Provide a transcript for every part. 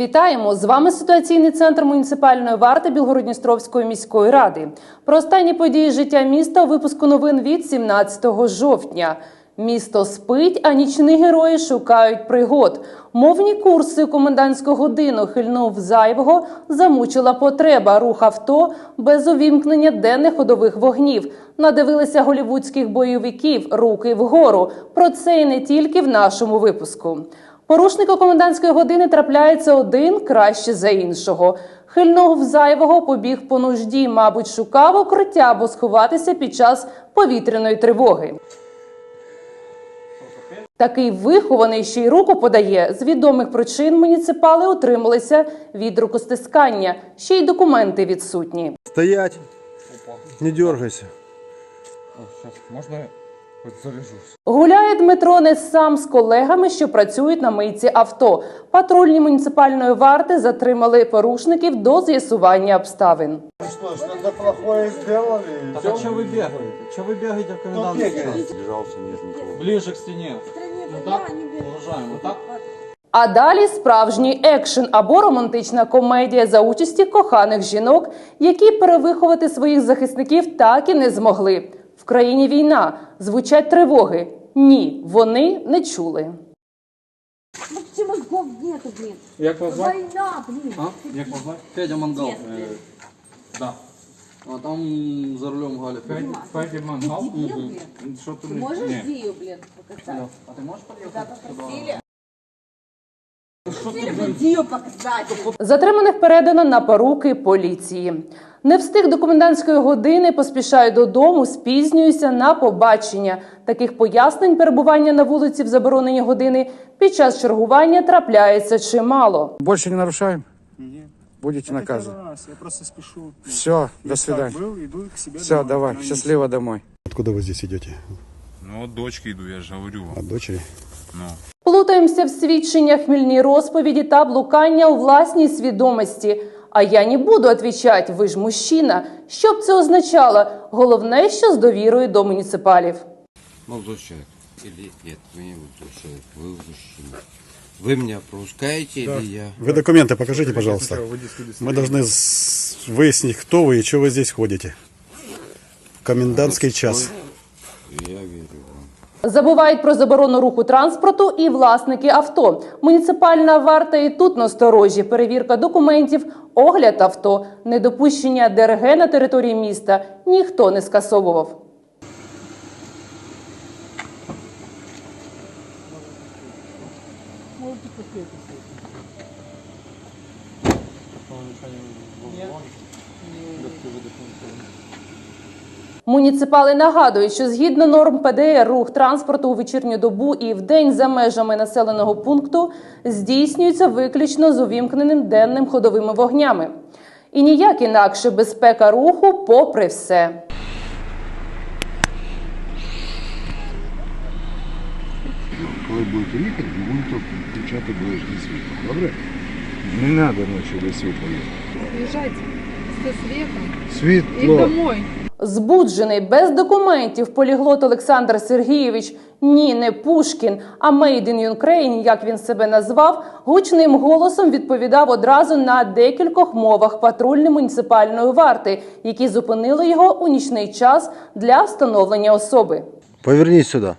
Вітаємо! З вами ситуаційний центр муніципальної варти Білгородністровської міської ради. Про останні події життя міста у випуску новин від 17 жовтня. Місто спить, а нічні герої шукають пригод. Мовні курси комендантську годину хильнув зайвого, замучила потреба рух авто без увімкнення денних ходових вогнів. Надивилися голівудських бойовиків руки вгору. Про це і не тільки в нашому випуску. Порушнику комендантської години трапляється один краще за іншого. Хильнув зайвого побіг по нужді, мабуть, шукав укриття або сховатися під час повітряної тривоги. Такий вихований ще й руку подає. З відомих причин муніципали утрималися від рукостискання. Ще й документи відсутні. Стоять, не дергайся. Сейчас можно я хоть заряжусь? Гуляє Дмитро не сам з колегами, що працюють на мийці авто. Патрульні муніципальної варти затримали порушників до з'ясування обставин. Что, что-то плохое сделали? Так а что вы бегаете? Что вы бегаете в комендантский бегает? час? Держался Нижникова. Ближе к стене. Ну так, уважаемый, так? А далі справжній екшен або романтична комедія за участі коханих жінок, які перевиховати своїх захисників так і не змогли. В країні війна звучать тривоги. Ні, вони не чули. Ну почему мозгов нету, блин? Як вас звати? Война, блин. А? Як вас звати? Федя Мангал. Нет, Да. А там за рулем Галя. Федя, Федя Мангал? Ты дебил, блин. Что ты, Ты блин? можешь Не. Зию, блин, показать? А ти можеш під'їхати? Да, попросили. Что ты, Попросили блин? бы Зию показать. Затриманих передано на поруки поліції. Не встиг до комендантської години, поспішаю додому, спізнююся на побачення. Таких пояснень перебування на вулиці в заборонені години під час чергування трапляється чимало. Больше не нарушаем? Будете наказаны. Я просто спешу. Все, до свидания. Был, иду к себе Все, домой. давай, На счастливо домой. Откуда вы здесь идете? Ну, от дочки иду, я же говорю вам. От дочери? Ну. Плутаємося в свідченнях, хмільній розповіді та блукання у власній свідомості. А я не буду відповідати, ви ж мужчина. Що б це означало? Головне, що з довірою до муніципалів. Молодой человек. Или нет, вы не молодой человек, вы мужчина. Вы меня пропускаете или я? Вы документы покажите, пожалуйста. Мы должны с- выяснить, кто вы и что вы здесь ходите. В комендантский час. Я верю вам. Забувають про заборону руху транспорту і власники авто. Муніципальна варта і тут насторожі. Перевірка документів, огляд авто, недопущення ДРГ на території міста ніхто не скасовував. Муніципали нагадують, що згідно норм ПДР рух транспорту у вечірню добу і в день за межами населеного пункту здійснюється виключно з увімкненим денним ходовими вогнями. І ніяк інакше безпека руху, попри все. Коли будете їхати, будете включати ближнє світло. Добре? Не надо ночью до света. Езжайте и Світло. домой. Збуджений без документів поліглот Олександр Сергійович, ні, не Пушкін, а Made in Ukraine, як він себе назвав, гучним голосом відповідав одразу на декількох мовах патрульної муніципальної варти, які зупинили його у нічний час для встановлення особи. Повернись сюда.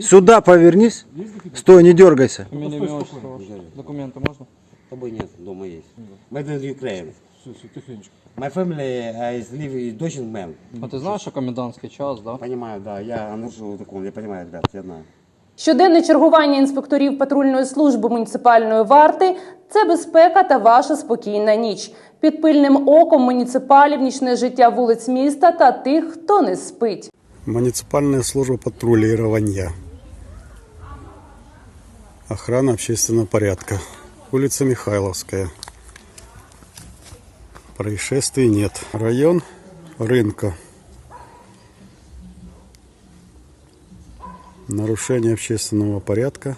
Сюда повернись. Стой, не дергайся. Фамилия, имя, отчество ваше. Документы можно? Тобой нет, дома есть. Made in Ukraine. Все, все, тихонечко. My family uh, is live in Doshinman. А ти знаєш, що комендантський час, да? Понимаю, да, я нарушил закон, я понимаю, ребят, я знаю. Щоденне чергування інспекторів патрульної служби муніципальної варти це безпека та ваша спокійна ніч. Під пильним оком муніципалів нічне життя вулиць міста та тих, хто не спить. Муниципальная служба патрулирования. Охрана общественного порядка. Улица Михайловская. Происшествий нет. Район рынка. Нарушение общественного порядка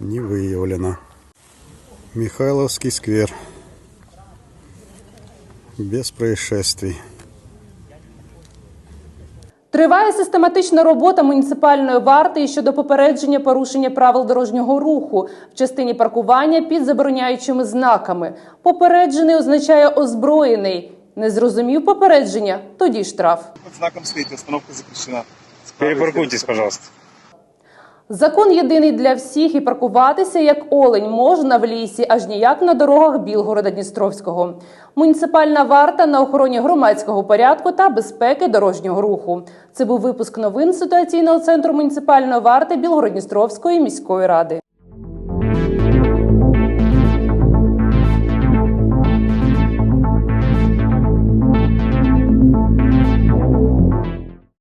не выявлено. Михайловский сквер. Без происшествий. Триває систематична робота муніципальної варти щодо попередження порушення правил дорожнього руху в частині паркування під забороняючими знаками. Попереджений означає озброєний. Не зрозумів попередження, тоді штраф. Под знаком стоїть, остановка запрещена. Перепаркуйтесь, пожалуйста. Закон єдиний для всіх і паркуватися як олень можна в лісі, аж ніяк на дорогах Білгорода Дністровського. Муніципальна варта на охороні громадського порядку та безпеки дорожнього руху. Це був випуск новин ситуаційного центру муніципальної варти Білгородністровської міської ради.